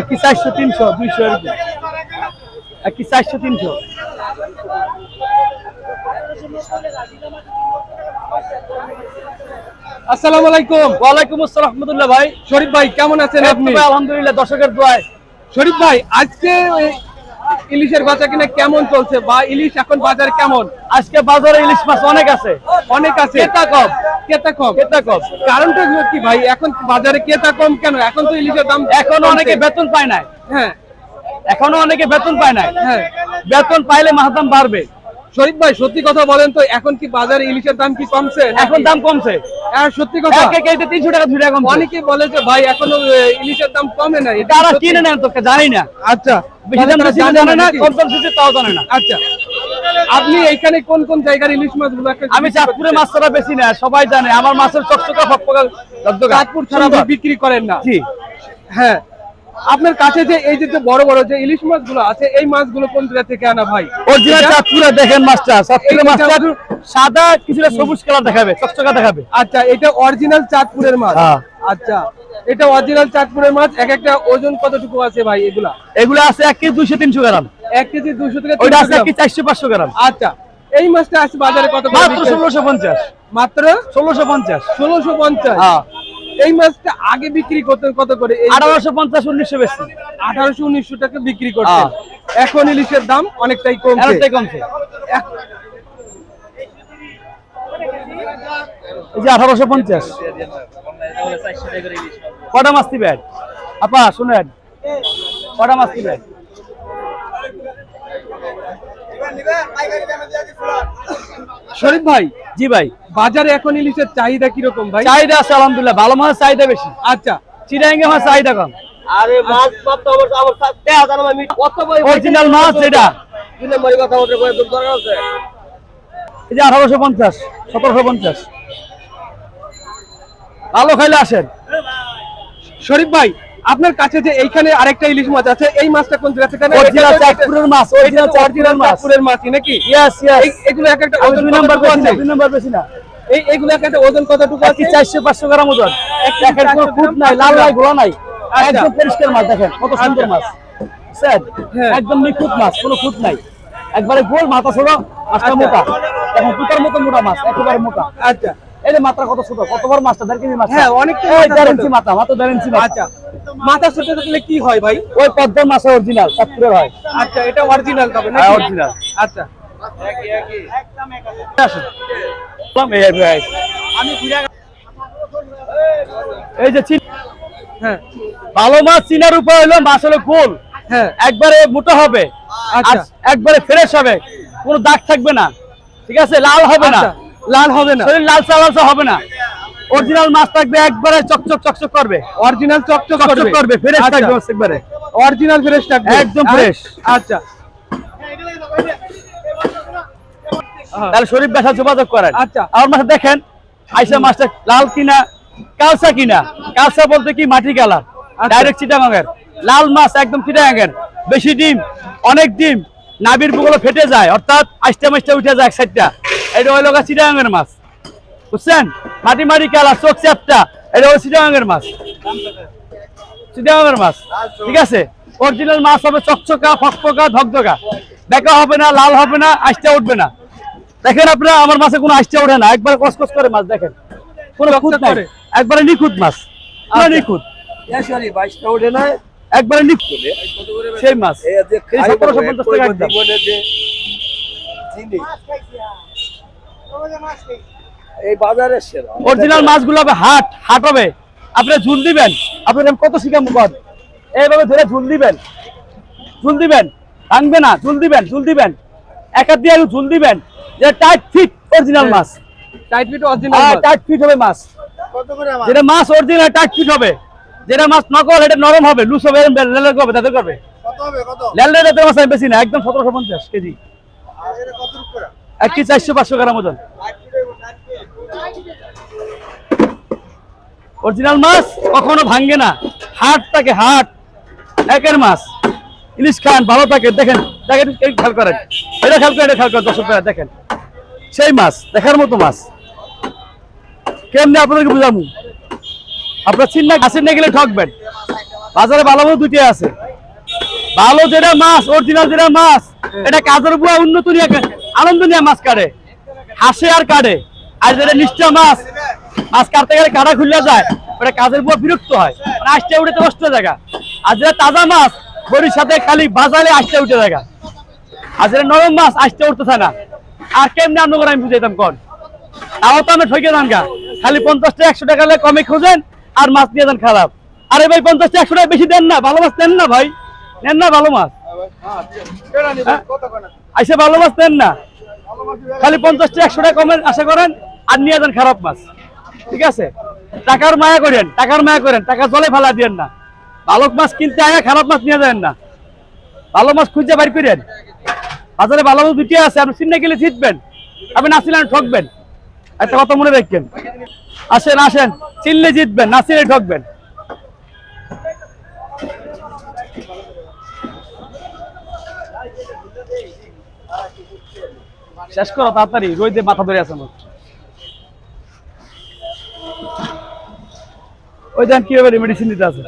একটি চারশো তিনশো দুইশো এরকম একটি চারশো তিনশো। আসসালামু আলাইকুম। ওয়ালাইকুম আসসালাম রহমতুল্লাহ ভাই। শরীফ ভাই কেমন আছেন আপনি? আলহামদুলিল্লাহ দর্শকের দোয়ায়। শরীফ ভাই আজকে ইলিশের বাজার কিনা কেমন চলছে? বা ইলিশ এখন বাজার কেমন? আজকে বাজারে ইলিশ মাছ অনেক আছে। অনেক আছে। ক্রেতা কম। কেতা কম। ক্রেতা কম। কারণটা কি ভাই এখন বাজারে কেতা কম কেন? এখন তো ইলিশের দাম এখন অনেকে বেতন পায় না হ্যাঁ। এখনও অনেকে বেতন পায় না হ্যাঁ। বেতন পাইলে মাছ দাম বাড়বে। শরীফ ভাই সত্যি কথা বলেন তো এখন কি বাজারে ইলিশের দাম কি কমছে? এখন দাম কমছে। হ্যাঁ সত্যি কথা। এক কেজিতে তিনশো টাকা দুই টাকা কমছে। অনেকে বলে যে ভাই এখনও ইলিশের দাম কমে না এটা তারা কিনে নেন তোকে জানি না। আচ্ছা। বেশি দাম জানে না নাকি? কম দাম তাও জানে না। আচ্ছা। আপনি এইখানে কোন কোন জায়গার ইলিশ মাছগুলো আমি চাঁদপুরে মাছ ছাড়া বেশি না সবাই জানে। আমার মাছের চকচকা ফকফকা চাঁদপুর ছাড়া বিক্রি করেন না। জি। হ্যাঁ আপনার কাছে যে এই যে বড় বড় যে ইলিশ মাছগুলো আছে এই মাছগুলো কোন জায়গা থেকে আনা ভাই? অরিজিনাল এটা- দেখেন মাছটা। চাঁদপুরে মাছটা সাদা কিছুটা সবুজ কালার দেখাবে চকচকা দেখাবে। আচ্ছা এটা অরিজিনাল চাঁদপুরের মাছ। হ্যাঁ। আচ্ছা এটা অরিজিনাল চাঁদপুরের মাছ। এক একটা ওজন কতটুকু আছে ভাই এগুলা? এগুলো আছে এক কেজি দুইশো তিনশো গ্রাম। এক কেজি দুইশো থেকে ওইটা আছে এক চারশো পাঁচশো গ্রাম। আচ্ছা এই মাছটা আছে বাজারে কত মাত্র ষোলোশো পঞ্চাশ। মাত্র? ষোলোশো পঞ্চাশ। ষোলোশো পঞ্চাশ। হ্যাঁ। এই মাছটা আগে বিক্রি করতে কত করে? আঠারোশো পঞ্চাশ উনিশশো বেশি। আঠারোশো উনিশশো টাকা বিক্রি করতে। এখন ইলিশের দাম অনেকটাই কমছে। এরটাই কমছে। এই যে আঠারোশো পঞ্চাশ। কটা মাছ দিবেন আপা শুনেন। কটা মাছ দিবেন শরীফ ভাই জি ভাই। বাজারে এখন ইলিশের চাহিদা কীরকম ভাই? চাহিদা আছে আলহামদুলিল্লাহ ভালো মাছের চাহিদা বেশি। আচ্ছা। চিরাঙ্গে মাছ চাহিদা কম। আরে মাছ তো কত বই অরিজিনাল মাছ যেটা। দুই নম্বরের কথা বলতে বই দুধ দরকার আছে। এই যে আঠারোশো পঞ্চাশ সতেরোশো পঞ্চাশ। ভালো খাইলে আসেন। শরীফ ভাই আপনার কাছে যে এইখানে আরেকটা ইলিশ মাছ আছে এই মাছটা কোন জায়গা থেকে? অরিজিনাল এটা চাঁদপুরের মাছ অরিজিনাল চাঁদপুরের মাছ। চাঁদপুরের মাছই নাকি? ইয়েস ইয়েস এগুলো এক একটা ওজন নাম্বার কতটুকু বেশি না আছে? দুই নাম্বার বেশি না। এই এগুলো এক একটা ওজন কতটুকু আছে? চারশো পাঁচশো গ্রাম ওজন। দেখেন কোনো 400 ফুট নাই লাল 500 নাই গোলা নাই। আচ্ছা। একদম পরিষ্কার মাছ দেখেন কত সুন্দর আচ্ছা। মাছ। স্যার হ্যাঁ। একদম নিখুঁত মাছ কোনো খুঁত নাই। একবারে গোল মাথা ছোট মাছটা আচ্ছা। মোটা। এখন পুতার মতো মোটা মাছ একেবারে মোটা। আচ্ছা। এই মাত্রা কত ছোট? কত বড় মাছটা? দেড় কেজি মাছ হ্যাঁ, অনেকটা ওই মাথা দেড় ইঞ্চি মাথা মাত্র দেড় ইঞ্চি আচ্ছা। মাথা ছোট থাকলে কি হয় ভাই? ওই পদ্মার মাছ অরিজিনাল চাঁদপুরের হয়। আচ্ছা এটা অরিজিনাল তবে হ্যাঁ, নাকি original। আচ্ছা। এই, যে চিন- হ্যাঁ। ভালো মাছ চিনার উপায় হলো মাছ হলো গোল। হ্যাঁ। একবারে মোটা হবে আচ্ছা। একবারে ফ্রেশ হবে। কোনো দাগ থাকবে না। ঠিক আছে? লাল হবে না। আচ্ছা, লাল হবে না। শরীর লালচা লালচা হবে না। অরিজিনাল মাছ থাকবে একবারে চকচক চকচক করবে। অরিজিনাল চকচক চকচক করবে ফ্রেশ আচ্ছা, থাকবে একবারে। অরিজিনাল ফ্রেশ থাকবে। একদম fresh। আচ্ছা। তাহলে শরীর ব্যথা যোগাযোগ করেন। আচ্ছা। আমার মাছ দেখেন আইসা মাছটা লাল কিনা কালসা কিনা। কালসা বলতে কি মাটি কালার? আচ্ছা। ডাইরেক্ট চিটাগাঙের লাল মাছ একদম চিটাগাঙের বেশি ডিম অনেক ডিম নাবির বুগুলো ফেটে যায় অর্থাৎ আইসটা মাছটা উঠে যায় এক সাইডটা এটা হইল গা মাছ। বুঝছেন? মাটি মাটি কালার চোখ চ্যাপটা। এটা হলো চিটাগাঙের মাছ। চিটাগাঙের মাছ। ঠিক আছে? অরিজিনাল মাছ হবে চকচকা ফকফকা ধকধকা। দেখা হবে না লাল হবে না আইসটা উঠবে না। দেখেন আপনারা আমার মাছে কোনো আইসটা ওঠে না। একবার কসকস করে মাছ দেখেন। কোনো খুঁত নাই। একবারে নিখুঁত মাছ। আচ্ছা। নিখুঁত। ওঠে না। একবারে নিখুঁত। সেই মাছ। সতেরোশো পঞ্চাশ টাকা একদম। এই বাজারে সেরা। অরিজিনাল মাছগুলো হবে হাট হাট হবে। আপনি ঝুল দিবেন। আপনি কত শিখা মুখত এইভাবে ধরে ঝুল দিবেন। ঝুল দিবেন। ভাঙবে না ঝুল দিবেন ঝুল দিবেন। এক হাত দিয়ে ঝুল দিবেন। যে টাইট ফিট অরিজিনাল মাছ। টাইট ফিট অরিজিনাল হ্যাঁ টাইট ফিট হবে মাছ। কত করে আমার যেটা মাছ অরিজিনাল টাইট ফিট হবে। যেটা মাছ নকল এটা নরম হবে। লুজ হবে করবে তাদের করবে। কত হবে কত? মাছ আমি বেশি না একদম সতেরোশো পঞ্চাশ কেজি। আর এটা কত করে? এক কেজি চারশো, পাঁচশো গ্রাম ওজন। অরিজিনাল মাছ কখনো ভাঙ্গে না। হাট থাকে হাট, একের মাছ। ইলিশ খান, ভালো থাকে, দেখেন দেখেন খেয়াল করেন। এটা খেয়াল করেন, এটা খেয়াল করেন দেখেন। সেই মাছ, দেখার মতো মাছ। কেমনি আপনাদেরকে বুঝামু আপনার চিন্তা গাছের নিয়ে গেলে ঠকবেন। বাজারে ভালো দুটি আছে। ভালো যেটা মাছ অরিজিনাল যেটা মাছ, এটা কাজের বুয়া উন্নত নিয়ে আনন্দ নিয়ে মাছ কাটে। হাসে আর কাটে। আর যেটা নিশ্চয় মাছ মাছ কাটতে গেলে কাটা খুললে যায়, ওটা কাজের বুয়া বিরক্ত হয়। মানে আসতে উঠে তো কষ্ট জায়গা। আর যেটা তাজা মাছ, বড়ির সাথে খালি বাজারে আসতে উঠে জায়গা। আর যেটা নরম মাছ, আসতে উঠতেছে না। আর কেমনি আনন্দ করে আমি বুঝাইতাম, কন? তাও তো আমি ঠকে যান গা। খালি পঞ্চাশ টাকা একশো টাকা কমে খোঁজেন, আর মাছ নিয়ে দেন খারাপ। আরে ভাই পঞ্চাশ টাকা একশো টাকা বেশি দেন না, ভালো মাছ দেন না ভাই। নেন না ভালো মাছ। হ্যাঁ? আইসে ভালো মাছ দেন না। খালি পঞ্চাশ টাকা একশো টাকা কমের আশা করেন আর নিয়ে যান খারাপ মাছ। ঠিক আছে? টাকার মায়া করেন, টাকার মায়া করেন, টাকা জলে ফেলা দিয়েন না। ভালো মাছ কিনতে আগে খারাপ মাছ নিয়ে যাবেন না। ভালো মাছ খুঁজে বাইর করেন। বাজারে ভালো মাছ দুটি আছে, আপনি চিন্তা গেলে জিতবেন আপনি না ঠকবেন। একটা কথা মনে রাখবেন আসেন আসেন। চিনলে জিতবেন, না ঠকবেন। শেষ করো তাড়াতাড়ি। রোদে মাথা ধরে আছে ওই দেন কীভাবে মেডিসিন দিতে আছে?